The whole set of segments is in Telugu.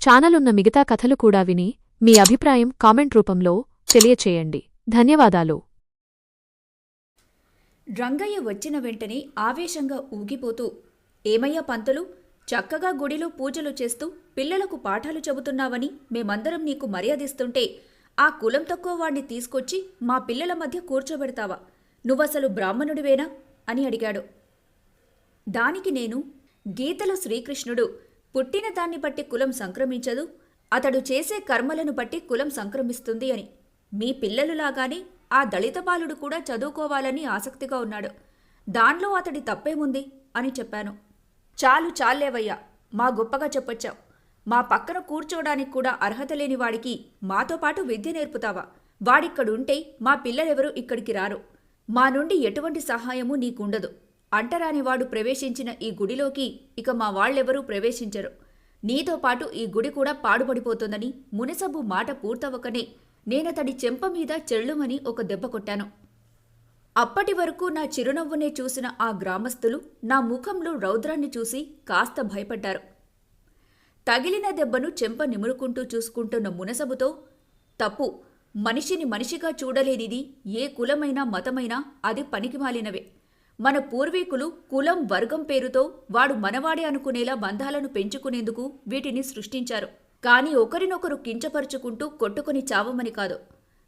ఛానల్ ఉన్న మిగతా కథలు కూడా విని మీ అభిప్రాయం కామెంట్ రూపంలో తెలియచేయండి. ధన్యవాదాలు. రంగయ్య వచ్చిన వెంటనే ఆవేశంగా ఊగిపోతూ ఏమయ్యా పంతులు చక్కగా గుడిలో పూజలు చేస్తూ పిల్లలకు పాఠాలు చెబుతున్నావని మేమందరం నీకు మర్యాదిస్తుంటే ఆ కులం తక్కువ వాణ్ణి తీసుకొచ్చి మా పిల్లల మధ్య కూర్చోబెడతావా? నువ్వసలు బ్రాహ్మణుడివేనా? అని అడిగాడు. దానికి నేను గీతలో శ్రీకృష్ణుడు పుట్టిన దాన్ని బట్టి కులం సంక్రమించదు. అతడు చేసే కర్మలను బట్టి కులం సంక్రమిస్తుంది అని. మీ పిల్లలులాగానే ఆ దళిత బాలుడు కూడా చదువుకోవాలని ఆసక్తిగా ఉన్నాడు. దానిలో అతడి తప్పేముంది? అని చెప్పాను. చాలు చాలేవయ్యా మా గొప్పగా చెప్పొచ్చావు. మా పక్కన కూర్చోవడానికి కూడా అర్హత లేని వాడికి మాతో పాటు విద్య నేర్పుతావా? వాడిక్కడుంటే మా పిల్లలెవరూ ఇక్కడికి రారు. మా నుండి ఎటువంటి సహాయము నీకుండదు. అంటరాని వాడు ప్రవేశించిన ఈ గుడిలోకి ఇక మా వాళ్ళెవరూ ప్రవేశించరు. నీతో పాటు ఈ గుడి కూడా పాడుపడిపోతుందని మునసబు మాట పూర్తవకనే నేనతడి చెంప మీద చెళ్ళుమని ఒక దెబ్బ కొట్టాను. అప్పటి వరకు నా చిరునవ్వునే చూసిన ఆ గ్రామస్తులు నా ముఖంలో రౌద్రాన్ని చూసి కాస్త భయపడ్డారు. తగిలిన దెబ్బను చెంప నిమురుకుంటూ చూసుకుంటున్న మునసబుతో తప్పు మనిషిని మనిషిగా చూడలేనిది ఏ కులమైనా మతమైనా అది పనికిమాలినవే. మన పూర్వీకులు కులం వర్గం పేరుతో వాడు మనవాడే అనుకునేలా బంధాలను పెంచుకునేందుకు వీటిని సృష్టించారు. కానీ ఒకరినొకరు కించపరుచుకుంటూ కొట్టుకుని చావమని కాదు.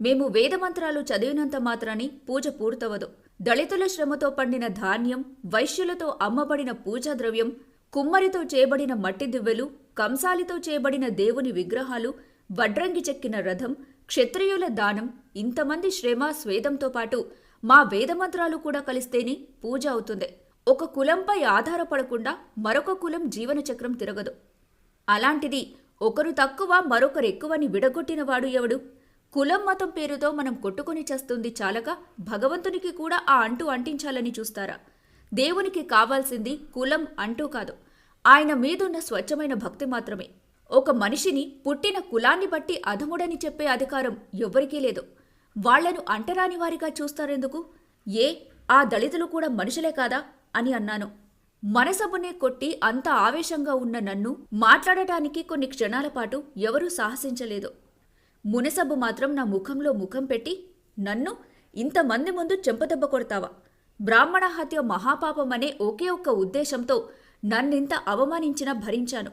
మేము వేదమంత్రాలు చదివినంత మాత్రాన్ని పూజ పూర్తవదు. దళితుల శ్రమతో పండిన ధాన్యం వైశ్యులతో అమ్మబడిన పూజా ద్రవ్యం కుమ్మరితో చేయబడిన మట్టి దివ్వెలు కంసాలితో చేయబడిన దేవుని విగ్రహాలు వడ్రంగి చెక్కిన రథం క్షత్రియుల దానం ఇంతమంది శ్రమ స్వేదంతో పాటు మా వేదమంత్రాలు కూడా కలిస్తేనే పూజ అవుతుంది. ఒక కులంపై ఆధారపడకుండా మరొక కులం జీవన చక్రం తిరగదు. అలాంటిది ఒకరు తక్కువ మరొకరు ఎక్కువని విడగొట్టినవాడు ఎవడు? కులం మతం పేరుతో మనం కొట్టుకొని చేస్తుంది చాలక భగవంతునికి కూడా ఆ అంటూ అంటించాలని చూస్తారా? దేవునికి కావాల్సింది కులం అంటూ కాదు. ఆయన మీదున్న స్వచ్ఛమైన భక్తి మాత్రమే. ఒక మనిషిని పుట్టిన కులాన్ని బట్టి అధముడని చెప్పే అధికారం ఎవ్వరికీ లేదు. వాళ్ళను అంటరాని వారిగా చూస్తారెందుకు? ఏ ఆ దళితులు కూడా మనుషులే కాదా? అని అన్నాను. మనసబునే కొట్టి అంత ఆవేశంగా ఉన్న నన్ను మాట్లాడటానికి కొన్ని క్షణాల పాటు ఎవరూ సాహసించలేదు. మునసబ్బు మాత్రం నా ముఖంలో ముఖం పెట్టి నన్ను ఇంతమంది ముందు చెంపదెబ్బ కొడతావా? బ్రాహ్మణ హత్య మహాపాపమనే ఒకే ఒక్క ఉద్దేశంతో నన్నింత అవమానించినా భరించాను.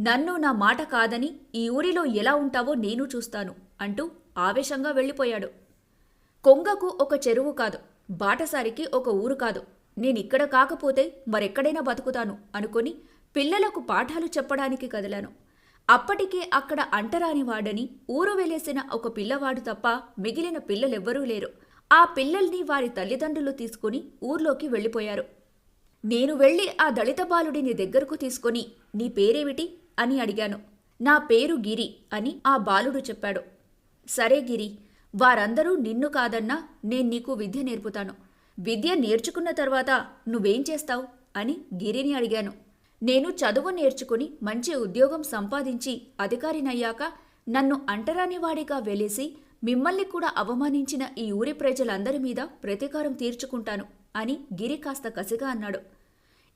నన్ను నా మాట కాదని ఈ ఊరిలో ఎలా ఉంటావో నేను చూస్తాను అంటూ ఆవేశంగా వెళ్ళిపోయాడు. కొంగకు ఒక చెరువు కాదు బాటసారికి ఒక ఊరు కాదు. నేనిక్కడ కాకపోతే మరెక్కడైనా బతుకుతాను అనుకొని పిల్లలకు పాఠాలు చెప్పడానికి కదిలాను. అప్పటికే అక్కడ అంటరాని వాడని ఊరు వెలేసిన ఒక పిల్లవాడు తప్ప మిగిలిన పిల్లలెవ్వరూ లేరు. ఆ పిల్లల్ని వారి తల్లిదండ్రులు తీసుకుని ఊర్లోకి వెళ్ళిపోయారు. నేను వెళ్ళి ఆ దళిత బాలుడిని దగ్గరకు తీసుకొని నీ పేరేమిటి? అని అడిగాను. నా పేరు గిరి అని ఆ బాలుడు చెప్పాడు. సరే గిరి వారందరూ నిన్ను కాదన్నా నేను నీకు విద్య నేర్పుతాను. విద్య నేర్చుకున్న తర్వాత నువ్వేం చేస్తావు? అని గిరిని అడిగాను. నేను చదువు నేర్చుకుని మంచి ఉద్యోగం సంపాదించి అధికారినయ్యాక నన్ను అంటరానివాడిగా వెలేసి మిమ్మల్ని కూడా అవమానించిన ఈ ఊరి ప్రజలందరి మీద ప్రతీకారం తీర్చుకుంటాను అని గిరి కాస్త కసిగా అన్నాడు.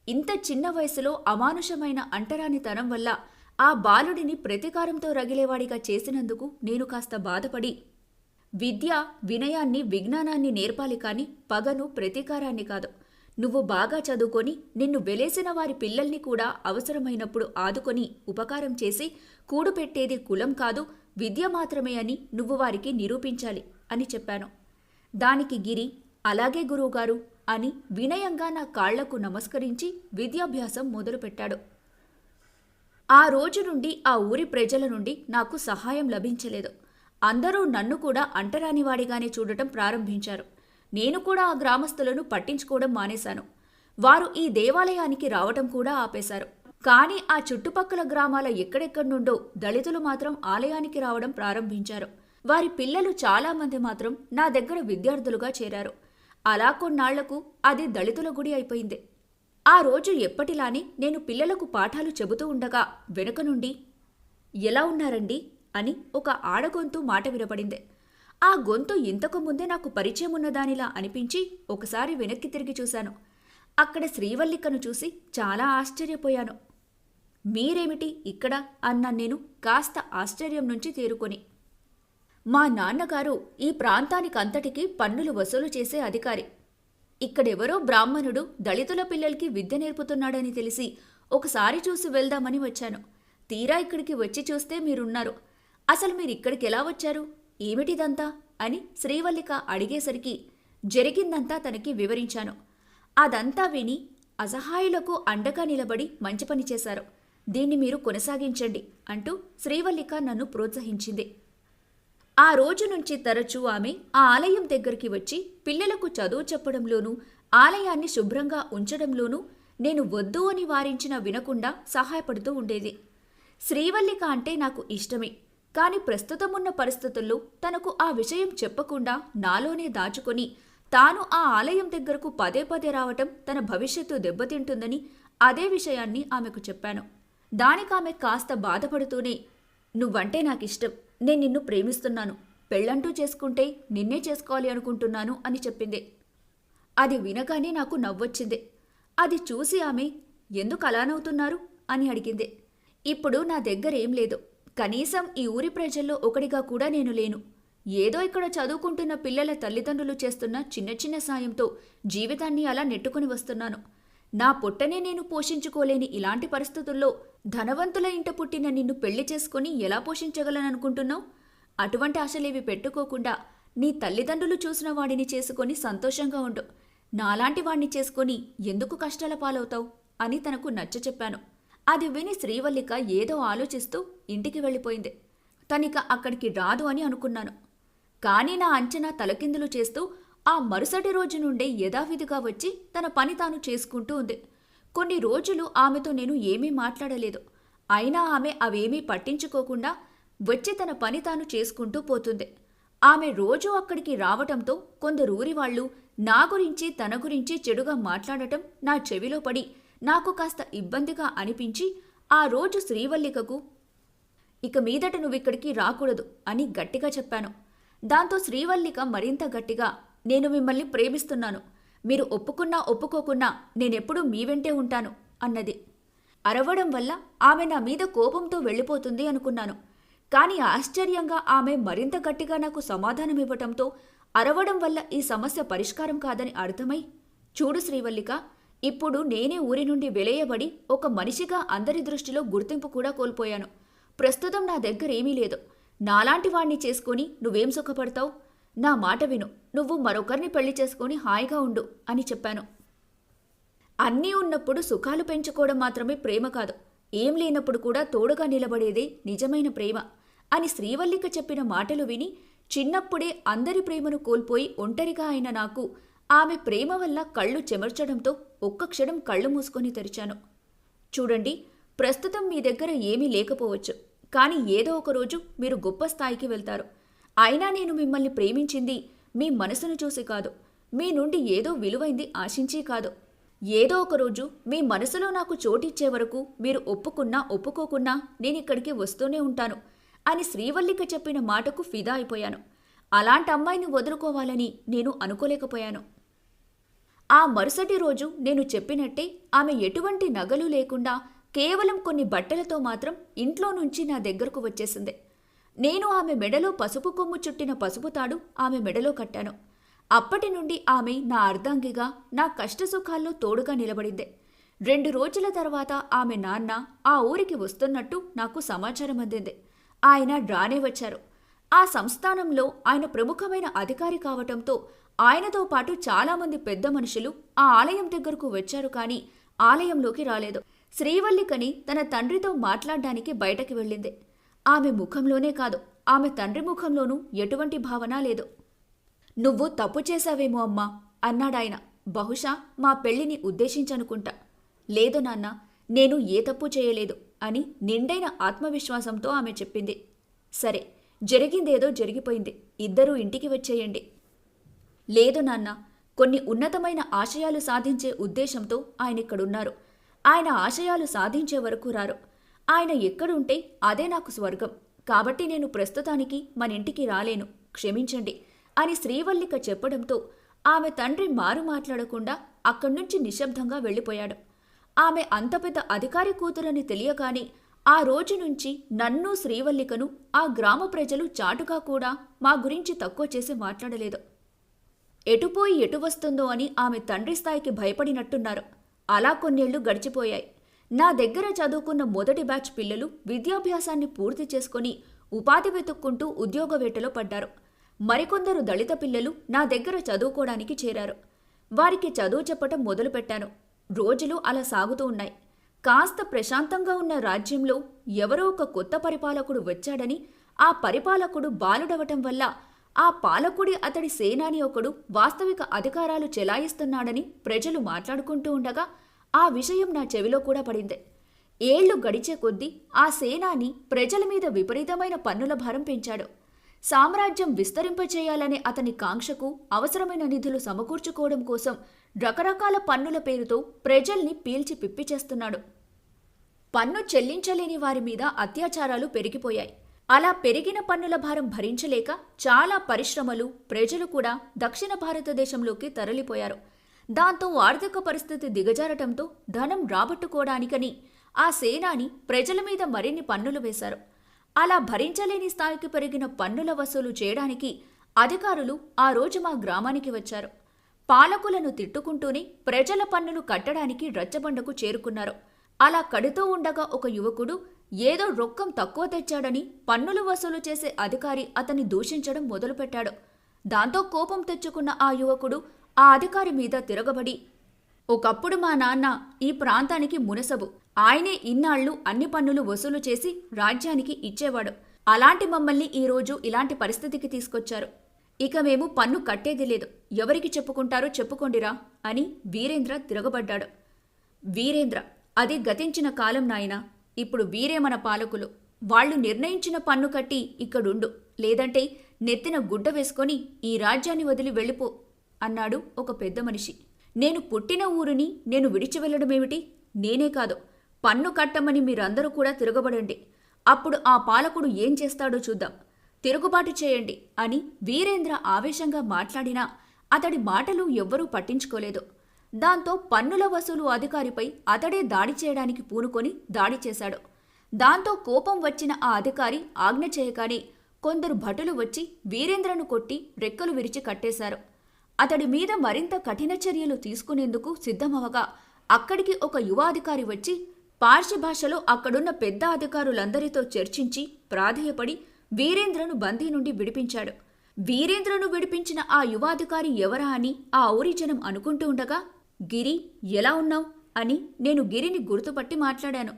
ఇంత చిన్న వయసులో అమానుషమైన అంటరానితనం వల్ల ఆ బాలుడిని ప్రతీకారంతో రగిలేవాడిగా చేసినందుకు నేను కాస్త బాధపడి విద్య వినయాన్ని విజ్ఞానాన్ని నేర్పాలి కాని పగను ప్రతీకారాన్ని కాదు. నువ్వు బాగా చదువుకొని నిన్ను వెలేసిన వారి పిల్లల్ని కూడా అవసరమైనప్పుడు ఆదుకొని ఉపకారం చేసి కూడుపెట్టేది కులం కాదు విద్య మాత్రమే అని నువ్వు వారికి నిరూపించాలి అని చెప్పాను. దానికి గిరి అలాగే గురువుగారు అని వినయంగా నా కాళ్ళకు నమస్కరించి విద్యాభ్యాసం మొదలుపెట్టాడు. ఆ రోజు నుండి ఆ ఊరి ప్రజల నుండి నాకు సహాయం లభించలేదు. అందరూ నన్ను కూడా అంటరానివాడిగానే చూడటం ప్రారంభించారు. నేను కూడా ఆ గ్రామస్తులను పట్టించుకోవడం మానేశాను. వారు ఈ దేవాలయానికి రావటం కూడా ఆపేశారు. కానీ ఆ చుట్టుపక్కల గ్రామాల ఎక్కడెక్కడి నుండో దళితులు మాత్రం ఆలయానికి రావడం ప్రారంభించారు. వారి పిల్లలు చాలామంది మాత్రం నా దగ్గర విద్యార్థులుగా చేరారు. అలా కొన్నాళ్ళకు అది దళితుల గుడి అయిపోయింది. ఆ రోజు ఎప్పటిలానే నేను పిల్లలకు పాఠాలు చెబుతూ ఉండగా వెనుక నుండి ఎలా ఉన్నారండి? అని ఒక ఆడగొంతు మాట వినపడింది. ఆ గొంతు ఇంతకు ముందే నాకు పరిచయం ఉన్నదానిలా అనిపించి ఒకసారి వెనక్కి తిరిగి చూశాను. అక్కడ శ్రీవల్లికను చూసి చాలా ఆశ్చర్యపోయాను. మీరేమిటి ఇక్కడ? అన్న నేను కాస్త ఆశ్చర్యం నుంచి తేరుకొని. మా నాన్నగారు ఈ ప్రాంతానికంతటికి పన్నులు వసూలు చేసే అధికారి. ఇక్కడెవరో బ్రాహ్మణుడు దళితుల పిల్లలకి విద్య నేర్పుతున్నాడని తెలిసి ఒకసారి చూసి వెళ్దామని వచ్చాను. తీరా ఇక్కడికి వచ్చి చూస్తే మీరున్నారు. అసలు మీరు ఇక్కడికి ఎలా వచ్చారు? ఏమిటిదంతా? అని శ్రీవల్లిక అడిగేసరికి జరిగిందంతా తనకి వివరించాను. అదంతా విని అసహాయులకు అండగా నిలబడి మంచి పని చేశారు. దీన్ని మీరు కొనసాగించండి అంటూ శ్రీవల్లిక నన్ను ప్రోత్సహించింది. ఆ రోజు నుంచి తరచూ ఆమె ఆ ఆలయం దగ్గరికి వచ్చి పిల్లలకు చదువు చెప్పడంలోనూ ఆలయాన్ని శుభ్రంగా ఉంచడంలోనూ నేను వద్దు అని వారించిన వినకుండా సహాయపడుతూ ఉండేది. శ్రీవల్లిక అంటే నాకు ఇష్టమే. కాని ప్రస్తుతం ఉన్న పరిస్థితుల్లో తనకు ఆ విషయం చెప్పకుండా నాలోనే దాచుకొని తాను ఆ ఆలయం దగ్గరకు పదే పదే రావటం తన భవిష్యత్తు దెబ్బతింటుందని అదే విషయాన్ని ఆమెకు చెప్పాను. దానికామె కాస్త బాధపడుతూనే నువ్వంటే నాకిష్టం. నేను నిన్ను ప్రేమిస్తున్నాను. పెళ్ళంటూ చేసుకుంటే నిన్నే చేసుకోవాలి అనుకుంటున్నాను అని చెప్పింది. అది వినగానే నాకు నవ్వొచ్చింది. అది చూసి ఆమె ఎందుకు అలానవుతున్నారు? అని అడిగింది. ఇప్పుడు నా దగ్గర ఏం లేదు. కనీసం ఈ ఊరి ప్రజల్లో ఒకడిగా కూడా నేను లేను. ఏదో ఇక్కడ చదువుకుంటున్న పిల్లల తల్లిదండ్రులు చేస్తున్న చిన్న చిన్న సాయంతో జీవితాన్ని అలా నెట్టుకుని వస్తున్నాను. నా పుట్టనే నేను పోషించుకోలేని ఇలాంటి పరిస్థితుల్లో ధనవంతుల ఇంట పుట్టిన నిన్ను పెళ్ళి చేసుకుని ఎలా పోషించగలననుకుంటున్నావు? అటువంటి ఆశలేవి పెట్టుకోకుండా నీ తల్లిదండ్రులు చూసిన వాడిని చేసుకొని సంతోషంగా ఉండు. నాలాంటి వాణ్ణి చేసుకొని ఎందుకు కష్టాల పాలవుతావు? అని తనకు నచ్చ చెప్పాను అది విని శ్రీవల్లిక ఏదో ఆలోచిస్తూ ఇంటికి వెళ్ళిపోయింది. తనిక అక్కడికి రాదు అని అనుకున్నాను. కానీ నా అంచనా తలకిందులు చేస్తూ ఆ మరుసటి రోజు నుండే యథావిధిగా వచ్చి తన పని తాను చేసుకుంటూ ఉంది. కొన్ని రోజులు ఆమెతో నేను ఏమీ మాట్లాడలేదు. అయినా ఆమె అవేమీ పట్టించుకోకుండా వచ్చి తన పని తాను చేసుకుంటూ పోతుంది. ఆమె రోజూ అక్కడికి రావటంతో కొందరు ఊరి వాళ్ళు నా గురించి తన గురించి చెడుగా మాట్లాడటం నా చెవిలో పడి నాకు కాస్త ఇబ్బందిగా అనిపించి ఆ రోజు శ్రీవల్లికకు ఇక మీదట నువ్విక్కడికి రాకూడదు అని గట్టిగా చెప్పాను. దాంతో శ్రీవల్లిక మరింత గట్టిగా నేను మిమ్మల్ని ప్రేమిస్తున్నాను. మీరు ఒప్పుకున్నా ఒప్పుకోకున్నా నేనెప్పుడూ మీ వెంటే ఉంటాను అన్నది. అరవడం వల్ల ఆమె నా మీద కోపంతో వెళ్ళిపోతుంది అనుకున్నాను. కానీ ఆశ్చర్యంగా ఆమె మరింత గట్టిగా నాకు సమాధానం ఇవ్వటంతో అరవడం వల్ల ఈ సమస్య పరిష్కారం కాదని అర్థమై చూడు శ్రీవల్లిక ఇప్పుడు నేనే ఊరి నుండి వెలేయబడి ఒక మనిషిగా అందరి దృష్టిలో గుర్తింపు కూడా కోల్పోయాను. ప్రస్తుతం నా దగ్గర ఏమీ లేదు. నాలాంటి వాణ్ణి చేసుకొని నువ్వేం సుఖపడతావు? నా మాట విను. నువ్వు మరొకరిని పెళ్ళి చేసుకొని హాయిగా ఉండు అని చెప్పాను. అన్నీ ఉన్నప్పుడు సుఖాలు పెంచుకోవడం మాత్రమే ప్రేమ కాదు. ఏం లేనప్పుడు కూడా తోడుగా నిలబడేదే నిజమైన ప్రేమ అని శ్రీవల్లిక చెప్పిన మాటలు విని చిన్నప్పుడే అందరి ప్రేమను కోల్పోయి ఒంటరిగా అయిన నాకు ఆమె ప్రేమ వల్ల కళ్ళు చెమర్చడంతో ఒక్క క్షణం కళ్ళు మూసుకొని తెరిచాను. చూడండి ప్రస్తుతం మీ దగ్గర ఏమీ లేకపోవచ్చు కానీ ఏదో ఒక రోజు మీరు గొప్ప స్థాయికి వెళ్తారు. అయినా నేను మిమ్మల్ని ప్రేమించింది మీ మనసును చూసి కాదు మీ నుండి ఏదో విలువైంది ఆశించి కాదు. ఏదో ఒక రోజు మీ మనసులో నాకు చోటిచ్చే వరకు మీరు ఒప్పుకున్నా ఒప్పుకోకున్నా నేనిక్కడికి వస్తూనే ఉంటాను అని శ్రీవల్లిక చెప్పిన మాటకు ఫిదా అయిపోయాను. అలాంటి అమ్మాయిని వదులుకోవాలని నేను అనుకోలేకపోయాను. ఆ మరుసటి రోజు నేను చెప్పినట్టే ఆమె ఎటువంటి నగలు లేకుండా కేవలం కొన్ని బట్టలతో మాత్రం ఇంట్లో నుంచి నా దగ్గరకు వచ్చేసింది. నేను ఆమె మెడలో పసుపు కొమ్ము చుట్టిన పసుపు తాడు ఆమె మెడలో కట్టాను. అప్పటి నుండి ఆమె నా అర్ధాంగిగా నా కష్టసుఖాల్లో తోడుగా నిలబడింది. రెండు రోజుల తర్వాత ఆమె నాన్న ఆ ఊరికి వస్తున్నట్టు నాకు సమాచారం అందింది. ఆయన డ్రానే వచ్చారు. ఆ సంస్థానంలో ఆయన ప్రముఖమైన అధికారి కావటంతో ఆయనతో పాటు చాలామంది పెద్ద మనుషులు ఆ ఆలయం దగ్గరకు వచ్చారు కానీ ఆలయంలోకి రాలేదు. శ్రీవల్లికని తన తండ్రితో మాట్లాడడానికి బయటకి వెళ్ళింది. ఆమె ముఖంలోనే కాదు ఆమె తండ్రి ముఖంలోనూ ఎటువంటి భావన లేదు. నువ్వు తప్పు చేశావేమో అమ్మా అన్నాడాయన. బహుశా మా పెళ్ళిని ఉద్దేశించనుకుంటా. లేదు నాన్న నేను ఏ తప్పు చేయలేదు అని నిండైన ఆత్మవిశ్వాసంతో ఆమె చెప్పింది. సరే జరిగిందేదో జరిగిపోయింది. ఇద్దరూ ఇంటికి వచ్చేయండి. లేదు నాన్న కొన్ని ఉన్నతమైన ఆశయాలు సాధించే ఉద్దేశంతో ఆయన ఇక్కడున్నారు ఆయన ఆశయాలు సాధించే వరకు రారు. ఆయన ఎక్కడుంటే అదే నాకు స్వర్గం. కాబట్టి నేను ప్రస్తుతానికి మన ఇంటికి రాలేను. క్షమించండి అని శ్రీవల్లిక చెప్పడంతో ఆమె తండ్రి మారు మాట్లాడకుండా అక్కడి నుంచి నిశ్శబ్దంగా వెళ్ళిపోయాడు. ఆమె అంత పెద్ద అధికారి కూతురని తెలియగానే ఆ రోజు నుంచి నన్ను శ్రీవల్లికను ఆ గ్రామ ప్రజలు చాటుగా కూడా మా గురించి తక్కువ చేసి మాట్లాడలేదు. ఎటుపోయి ఎటు వస్తుందో అని ఆమె తండ్రి స్థాయికి భయపడినట్టున్నారు. అలా కొన్నేళ్ళు గడిచిపోయాయి. నా దగ్గర చదువుకున్న మొదటి బ్యాచ్ పిల్లలు విద్యాభ్యాసాన్ని పూర్తి చేసుకొని ఉపాధి వెతుక్కుంటూ ఉద్యోగ వేటలో పడ్డారు. మరికొందరు దళిత పిల్లలు నా దగ్గర చదువుకోవడానికి చేరారు. వారికి చదువు చెప్పటం మొదలుపెట్టాను. రోజులు అలా సాగుతూ ఉన్నాయి. కాస్త ప్రశాంతంగా ఉన్న రాజ్యంలో ఎవరో ఒక కొత్త పరిపాలకుడు వచ్చాడని ఆ పరిపాలకుడు బాలుడవటం వల్ల ఆ పాలకుడి అతడి సేనాని ఒకడు వాస్తవిక అధికారాలు చెలాయిస్తున్నాడని ప్రజలు మాట్లాడుకుంటూ ఉండగా ఆ విషయం నా చెవిలో కూడా పడింది. ఏళ్ళు గడిచే కొద్దీ ఆ సేనాని ప్రజల మీద విపరీతమైన పన్నుల భారం పెంచాడు. సామ్రాజ్యం విస్తరింపచేయాలనే అతని కాంక్షకు అవసరమైన నిధులు సమకూర్చుకోవడం కోసం రకరకాల పన్నుల పేరుతో ప్రజల్ని పీల్చి పిప్పి చేస్తున్నాడు. పన్ను చెల్లించలేని వారి మీద అత్యాచారాలు పెరిగిపోయాయి. అలా పెరిగిన పన్నుల భారం భరించలేక చాలా పరిశ్రమలు ప్రజలు కూడా దక్షిణ భారతదేశంలోకి తరలిపోయారు. దాంతో ఆర్థిక పరిస్థితి దిగజారటంతో ధనం రాబట్టుకోవడానికని ఆ సేనాని ప్రజల మీద మరిన్ని పన్నులు వేశారు. అలా భరించలేని స్థాయికి పెరిగిన పన్నుల వసూలు చేయడానికి అధికారులు ఆ రోజు మా గ్రామానికి వచ్చారు. పాలకులను తిట్టుకుంటూనే ప్రజల పన్నులు కట్టడానికి రచ్చబండకు చేరుకున్నారు. అలా కడుతూ ఉండగా ఒక యువకుడు ఏదో రొక్కం తక్కువ తెచ్చాడని పన్నులు వసూలు చేసే అధికారి అతన్ని దూషించడం మొదలుపెట్టాడు. దాంతో కోపం తెచ్చుకున్న ఆ యువకుడు ఆ అధికారి మీద తిరగబడి ఒకప్పుడు మా నాన్న ఈ ప్రాంతానికి మునసబు. ఆయనే ఇన్నాళ్ళు అన్ని పన్నులు వసూలు చేసి రాజ్యానికి ఇచ్చేవాడు. అలాంటి మమ్మల్ని ఈరోజు ఇలాంటి పరిస్థితికి తీసుకొచ్చారు. ఇక మేము పన్ను కట్టేది లేదు. ఎవరికి చెప్పుకుంటారో చెప్పుకోండిరా అని వీరేంద్ర తిరగబడ్డాడు. వీరేంద్ర అది గతించిన కాలం నాయనా. ఇప్పుడు వీరే మన పాలకులు వాళ్ళు నిర్ణయించిన పన్ను కట్టి ఇక్కడుండు. లేదంటే నెత్తిన గుడ్డ వేసుకొని ఈ రాజ్యాన్ని వదిలి వెళ్ళిపో అన్నాడు ఒక పెద్ద మనిషి. నేను పుట్టిన ఊరిని నేను విడిచి వెళ్ళడమేమిటి నేనే కాదు. పన్ను కట్టమని మీరందరూ కూడా తిరగబడండి. అప్పుడు ఆ పాలకుడు ఏం చేస్తాడో చూద్దాం. తిరుగుబాటు చేయండి అని వీరేంద్ర ఆవేశంగా మాట్లాడినా అతడి మాటలు ఎవ్వరూ పట్టించుకోలేదు. దాంతో పన్నుల వసూలు అధికారిపై అతడే దాడి చేయడానికి పూనుకొని దాడి చేశాడు. దాంతో కోపం వచ్చిన ఆ అధికారి ఆజ్ఞ చేయగానే కొందరు భటులు వచ్చి వీరేంద్రను కొట్టి రెక్కలు విరిచి కట్టేశారు. అతడి మీద మరింత కఠిన చర్యలు తీసుకునేందుకు సిద్ధమవగా అక్కడికి ఒక యువ అధికారి వచ్చి పార్శి భాషలో అక్కడున్న పెద్ద అధికారులందరితో చర్చించి ప్రాధేయపడి వీరేంద్రను బందీ నుండి విడిపించాడు. వీరేంద్రను విడిపించిన ఆ యువాధికారి ఎవరా అని ఆ ఊరి జనం అనుకుంటూ ఉండగా గిరి ఎలా ఉన్నావ్? అని నేను గిరిని గుర్తుపట్టి మాట్లాడాను.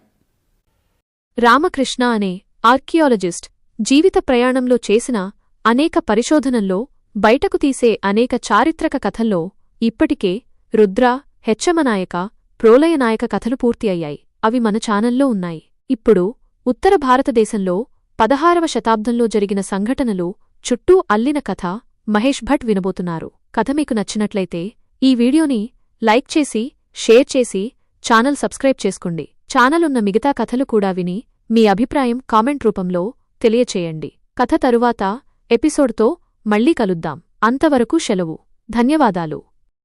రామకృష్ణ అనే ఆర్కియాలజిస్ట్ జీవిత ప్రయాణంలో చేసిన అనేక పరిశోధనల్లో బయటకు తీసే అనేక చారిత్రక కథల్లో ఇప్పటికే రుద్ర హెచ్చమనాయక ప్రోలయనాయక కథలు పూర్తి అయ్యాయి. అవి మన ఛానల్లో ఉన్నాయి. ఇప్పుడు ఉత్తర భారతదేశంలో పదహారవ శతాబ్దంలో జరిగిన సంఘటనలు చుట్టూ అల్లిన కథ మహేష్ భట్ వినబోతున్నారు. కథ మీకు నచ్చినట్లయితే ఈ వీడియోని లైక్ చేసి షేర్ చేసి ఛానల్ సబ్స్క్రైబ్ చేసుకోండి. ఛానల్ ఉన్న మిగతా కథలు కూడా విని మీ అభిప్రాయం కామెంట్ రూపంలో తెలియచేయండి. కథ తరువాత ఎపిసోడ్తో మళ్ళీ కలుద్దాం. అంతవరకు సెలవు. ధన్యవాదాలు.